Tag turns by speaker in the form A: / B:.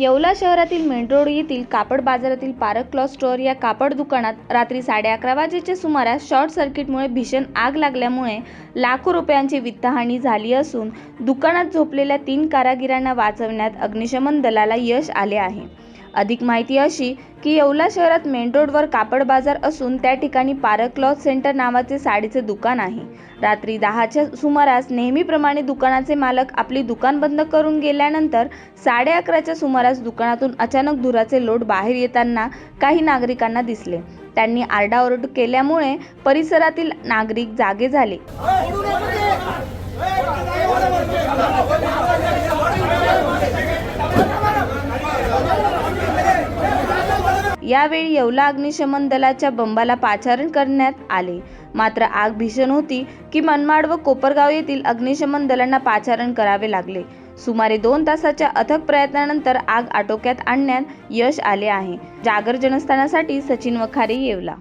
A: येवला शहरातील main road येथील कापड बाजारातील पारक क्लॉथ स्टोअर या कापड दुकानात रात्री साडे अकरा वाजेच्या सुमारास शॉर्ट सर्किटमुळे भीषण आग लागल्यामुळे लाखो रुपयांची वित्तहानी झाली असून दुकानात झोपलेल्या तीन कारागिरांना वाचवण्यात अग्निशमन दलाला यश आले आहे. अधिक माहिती अशी की येवला शहरात मेन रोडवर कापड बाजार असून त्या ठिकाणी पारक क्लॉथ सेंटर नावाचे साडीचे दुकान आहे. रात्री दहाच्या सुमारास नेहमीप्रमाणे दुकानाचे मालक आपली दुकान बंद करून गेल्यानंतर साडे अकराच्या सुमारास दुकानातून अचानक धुराचे लोट बाहेर येताना काही नागरिकांना दिसले. त्यांनी आरडाओरड केल्यामुळे परिसरातील नागरिक जागे झाले. यावेळी येवला अग्निशमन दलाच्या बंबाला पाचारण करण्यात आले. मात्र आग भीषण होती की मनमाड व कोपरगाव येथील अग्निशमन दलांना पाचारण करावे लागले. सुमारे दोन तासाच्या अथक प्रयत्नानंतर आग आटोक्यात आणण्यात यश आले आहे. जागर जनस्थानासाठी सचिन वखारे येवला.